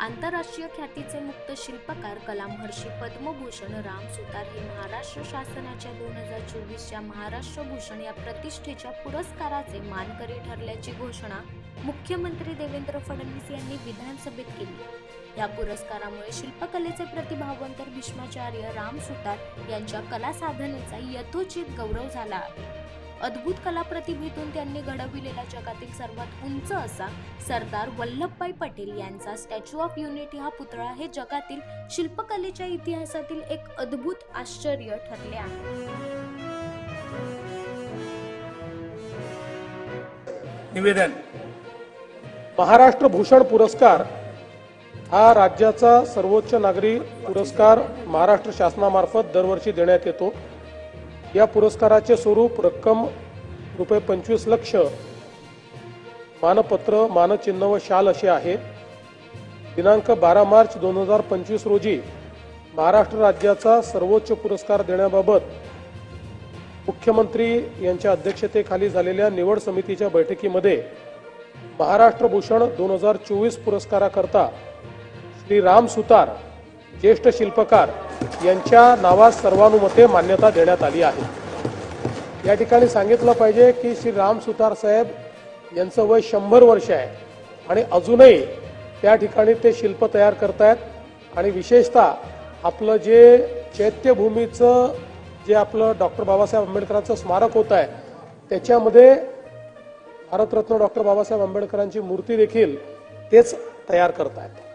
आंतरराष्ट्रीय ख्यातीचे मुक्त शिल्पकार कलामहर्षी पद्मभूषण राम सुतार हे महाराष्ट्र शासनाच्या दोन हजार चोवीसच्या महाराष्ट्र भूषण या प्रतिष्ठेच्या पुरस्काराचे मानकरी ठरल्याची घोषणा मुख्यमंत्री देवेंद्र फडणवीस यांनी विधानसभेत केली. या पुरस्कारामुळे शिल्पकलेचे प्रतिभावंत भीष्माचार्य राम सुतार यांच्या कला साधनेचा यथोचित गौरव झाला. अद्भुत कला प्रतिभेतून त्यांनी घडविलेला जगातील सर्वात उंच असा सरदार वल्लभभाई पटेल यांचा स्टॅच्यू ऑफ युनिटी हा पुतळा हे जगातील शिल्पकलेच्या इतिहासातील एक अद्भुत आश्चर्य ठरले आहे. निवेदन. महाराष्ट्र भूषण पुरस्कार हा राज्याचा सर्वोच्च नागरी पुरस्कार महाराष्ट्र शासनामार्फत दरवर्षी देण्यात येतो. या पुरस्काराचे स्वरूप रक्कम रुपये पंचवीस लक्ष मानपत्र मानचिन्ह व शाल असे आहे. दिनांक बारा मार्च दोन हजार पंचवीस रोजी महाराष्ट्र राज्याचा सर्वोच्च पुरस्कार देण्याबाबत मुख्यमंत्री यांच्या अध्यक्षतेखाली झालेल्या निवड समितीच्या बैठकीमध्ये महाराष्ट्र भूषण दोन हजार चोवीस पुरस्काराकरता श्री राम सुतार ज्येष्ठ शिल्पकार यांच्या नावास सर्वानुमते मान्यता देण्यात आली आहे. या ठिकाणी सांगितलं पाहिजे की श्री राम सुतार साहेब यांचं वय शंभर वर्ष आहे आणि अजूनही त्या ठिकाणी ते शिल्प तयार करतायत आणि विशेषतः आपलं जे चैत्यभूमीचं जे आपलं डॉक्टर बाबासाहेब आंबेडकरांचं स्मारक होत आहे त्याच्यामध्ये भारतरत्न डॉक्टर बाबासाहेब आंबेडकरांची मूर्ती देखील तेच तयार करतायत.